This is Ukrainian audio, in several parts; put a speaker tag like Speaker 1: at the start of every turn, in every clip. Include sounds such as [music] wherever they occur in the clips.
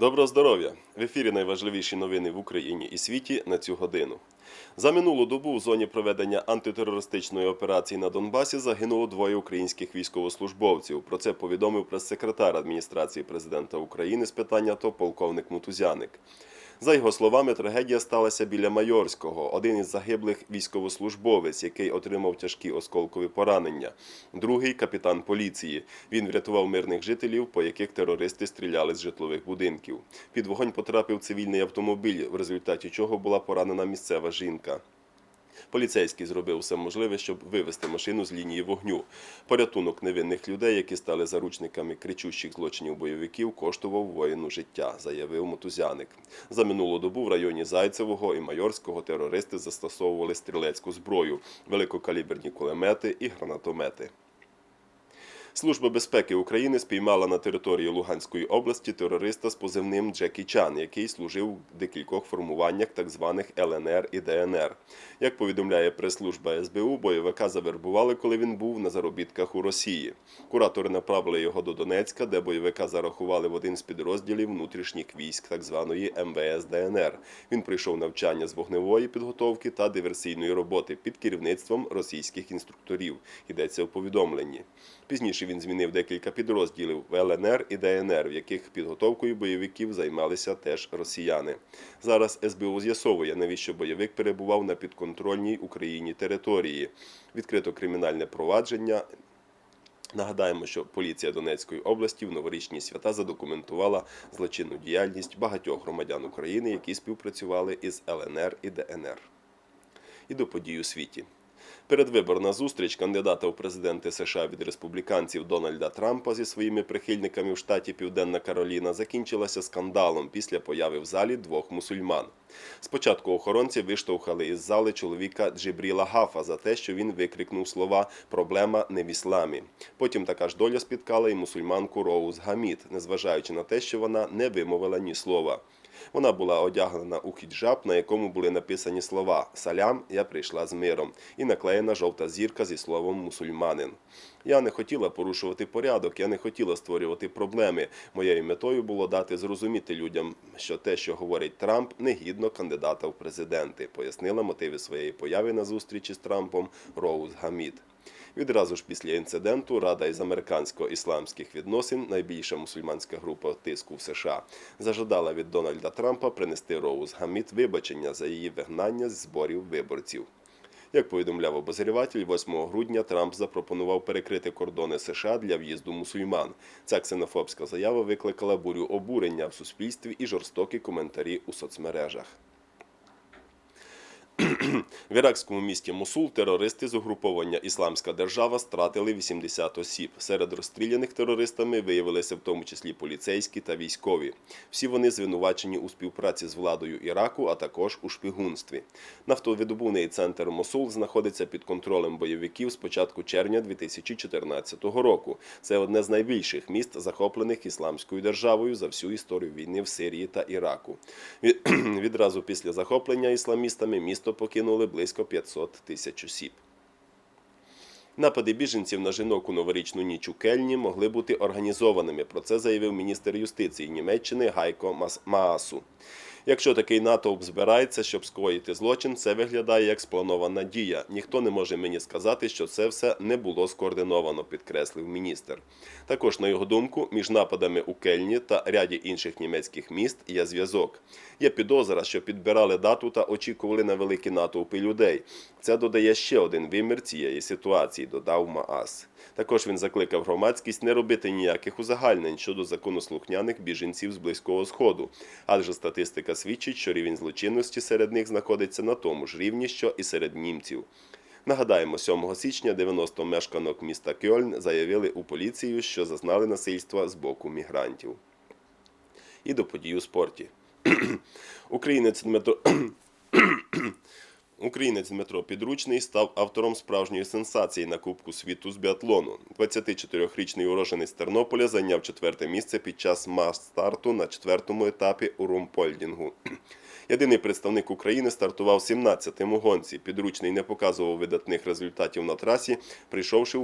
Speaker 1: Доброго здоров'я! В ефірі найважливіші новини в Україні і світі на цю годину. За минулу добу в зоні проведення антитерористичної операції на Донбасі загинуло двоє українських військовослужбовців. Про це повідомив прес-секретар адміністрації президента України з питання то полковник Мутузяник. За його словами, трагедія сталася біля Майорського. Один із загиблих військовослужбовець, який отримав тяжкі осколкові поранення. Другий капітан поліції. Він врятував мирних жителів, по яких терористи стріляли з житлових будинків. Під вогонь потрапив цивільний автомобіль, в результаті чого була поранена місцева жінка. Поліцейський зробив все можливе, щоб вивести машину з лінії вогню. Порятунок невинних людей, які стали заручниками кричущих злочинів бойовиків, коштував воїну життя, заявив Мотузяник. За минулу добу в районі Зайцевого і Майорського терористи застосовували стрілецьку зброю, великокаліберні кулемети і гранатомети. Служба безпеки України спіймала на території Луганської області терориста з позивним Джекі Чан, який служив в декількох формуваннях так званих ЛНР і ДНР. Як повідомляє прес-служба СБУ, бойовика завербували, коли він був на заробітках у Росії. Куратори направили його до Донецька, де бойовика зарахували в один з підрозділів внутрішніх військ так званої МВС ДНР. Він пройшов навчання з вогневої підготовки та диверсійної роботи під керівництвом російських інструкторів. Йдеться в повідомленні. Пізніше він змінив декілька підрозділів в ЛНР і ДНР, в яких підготовкою бойовиків займалися теж росіяни. Зараз СБУ з'ясовує, навіщо бойовик перебував на підконтрольній Україні території. Відкрито кримінальне провадження. Нагадаємо, що поліція Донецької області в новорічні свята задокументувала злочинну діяльність багатьох громадян України, які співпрацювали із ЛНР і ДНР. І до подій у світі. Передвиборна зустріч кандидата у президенти США від республіканців Дональда Трампа зі своїми прихильниками в штаті Південна Кароліна закінчилася скандалом після появи в залі двох мусульман. Спочатку охоронці виштовхали із зали чоловіка Джибріла Гафа за те, що він викрикнув слова Проблема не в ісламі. Потім така ж доля спіткала і мусульманку Роуз Гамід, незважаючи на те, що вона не вимовила ні слова. Вона була одягнена у хіджаб, на якому були написані слова Салям, я прийшла з миром, і наклеєна жовта зірка зі словом мусульманин. Я не хотіла порушувати порядок, я не хотіла створювати проблеми. Моєю метою було дати зрозуміти людям, що те, що говорить Трамп, негідно кандидата в президенти, пояснила мотиви своєї появи на зустрічі з Трампом Роуз Гамід. Відразу ж після інциденту Рада із американсько-ісламських відносин, найбільша мусульманська група тиску в США, зажадала від Дональда Трампа принести Роуз Гамід вибачення за її вигнання з зборів виборців. Як повідомляв обозріватель, 8 грудня Трамп запропонував перекрити кордони США для в'їзду мусульман. Ця ксенофобська заява викликала бурю обурення в суспільстві і жорстокі коментарі у соцмережах. В іракському місті Мусул терористи з угруповання Ісламська держава стратили 80 осіб. Серед розстріляних терористами виявилися в тому числі поліцейські та військові. Всі вони звинувачені у співпраці з владою Іраку, а також у шпигунстві. Нафтовидобувний центр Мосул знаходиться під контролем бойовиків з початку червня 2014 року. Це одне з найбільших міст, захоплених ісламською державою за всю історію війни в Сирії та Іраку. [clears throat] Відразу після захоплення ісламістами місто покинули близько 500 тисяч осіб. Напади біженців на жінок у новорічну ніч у Кельні могли бути організованими. Про це заявив міністр юстиції Німеччини Гайко Маасу. Якщо такий натовп збирається, щоб скоїти злочин, це виглядає як спланована дія. Ніхто не може мені сказати, що це все не було скоординовано, підкреслив міністр. Також, на його думку, між нападами у Кельні та ряді інших німецьких міст є зв'язок. Є підозра, що підбирали дату та очікували на великі натовпи людей. Це додає ще один вимір цієї ситуації, додав Маас. Також він закликав громадськість не робити ніяких узагальнень щодо законослухняних біженців з Близького Сходу, адже статистика свідчить, що рівень злочинності серед них знаходиться на тому ж рівні, що і серед німців. Нагадаємо, 7 січня 90 мешканок міста Кьольн заявили у поліцію, що зазнали насильства з боку мігрантів. І до подій у спорті. [clears throat] Українець Дмитро [clears throat] Українець Дмитро Підручний став автором справжньої сенсації на Кубку світу з біатлону. 24-річний уроженець Тернополя зайняв четверте місце під час мас-старту на четвертому етапі у румпольдінгу. [clears throat] Єдиний представник України стартував 17-тим у гонці. Підручний не показував видатних результатів на трасі, прийшовши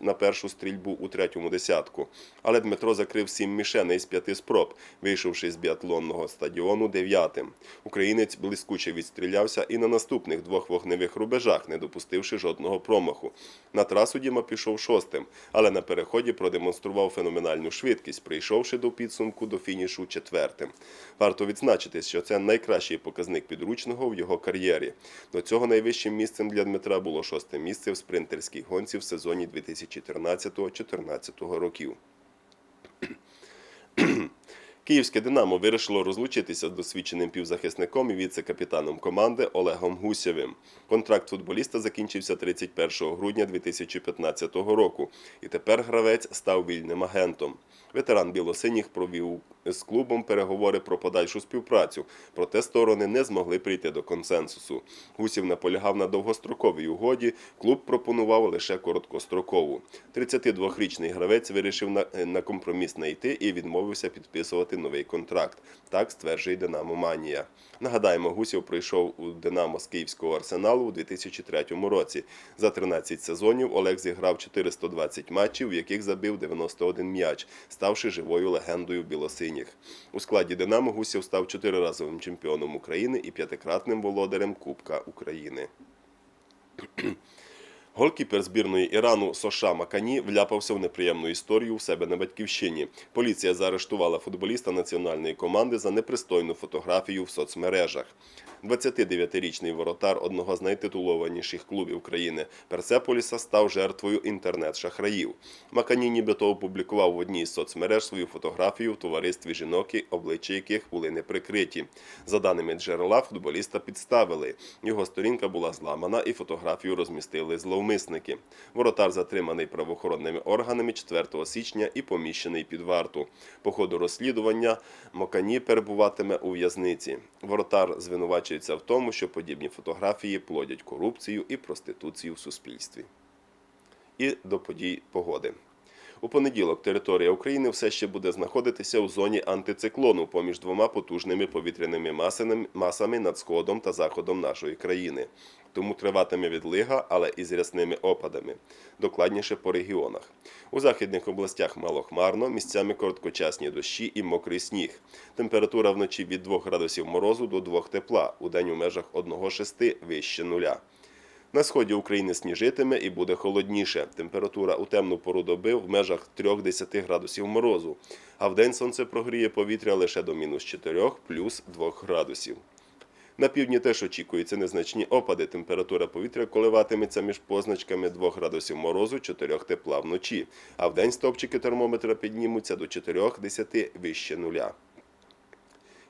Speaker 1: на першу стрільбу у третьому десятку. Але Дмитро закрив сім мішеней з п'яти спроб, вийшовши з біатлонного стадіону дев'ятим. Українець блискуче відстрілявся і на наступних двох вогневих рубежах, не допустивши жодного промаху. На трасу Діма пішов шостим, але на переході продемонстрував феноменальну швидкість, прийшовши до підсумку до фінішу четвертим. Варто відзначити, що це найкращий показник підручного в його кар'єрі. До цього найвищим місцем для Дмитра було шосте місце в спринтерській гонці в сезоні 2013-2014 років. Київське Динамо вирішило розлучитися з досвідченим півзахисником і віце-капітаном команди Олегом Гусєвим. Контракт футболіста закінчився 31 грудня 2015 року, і тепер гравець став вільним агентом. Ветеран білосиніх провів з клубом переговори про подальшу співпрацю, проте сторони не змогли прийти до консенсусу. Гусів наполягав на довгостроковій угоді. Клуб пропонував лише короткострокову. 32-річний гравець вирішив на, на компроміс не йти і відмовився підписувати новий контракт. Так стверджує Динамо Манія. Нагадаємо, Гусів прийшов у Динамо з Київського арсеналу у 2003 році. За 13 сезонів Олег зіграв 420 матчів, в яких забив 91 м'яч, ставши живою легендою білосиніх. У складі Динамо Гусів став чотириразовим чемпіоном України і п'ятикратним володарем Кубка України. Голкіпер збірної Ірану Соша Макані вляпався в неприємну історію у себе на батьківщині. Поліція заарештувала футболіста національної команди за непристойну фотографію в соцмережах. 29-річний воротар одного з найтитулованіших клубів країни Персеполіса став жертвою інтернет-шахраїв. Макані нібито опублікував в одній з соцмереж свою фотографію в товаристві жінок, обличчя яких були не прикриті. За даними джерела, футболіста підставили. Його сторінка була зламана і фотографію розмістили зловмисники. Воротар затриманий правоохоронними органами 4 січня і поміщений під варту. По ходу розслідування Мокані перебуватиме у в'язниці. Воротар звинувачується в тому, що подібні фотографії плодять корупцію і проституцію в суспільстві. І до подій погоди. У понеділок територія України все ще буде знаходитися у зоні антициклону поміж двома потужними повітряними масами, над сходом та заходом нашої країни. Тому триватиме відлига, але із рясними опадами. Докладніше по регіонах. У західних областях малохмарно, місцями короткочасні дощі і мокрий сніг. Температура вночі від 2 градусів морозу до 2 тепла, у день у межах 1,6 вище нуля. На сході України сніжитиме і буде холодніше. Температура у темну пору доби в межах 3-10 градусів морозу, а вдень сонце прогріє повітря лише до мінус 4 плюс 2 градусів. На півдні теж очікуються незначні опади. Температура повітря коливатиметься між позначками 2 градусів морозу, 4 тепла вночі, а вдень стопчики термометра піднімуться до 4-10 вище нуля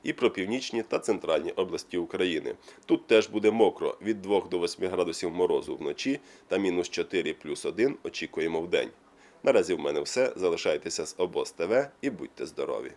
Speaker 1: і про північні та центральні області України. Тут теж буде мокро від 2 до 8 градусів морозу вночі та мінус 4 плюс 1 очікуємо в день. Наразі в мене все. Залишайтеся з обоз ТВ і будьте здорові!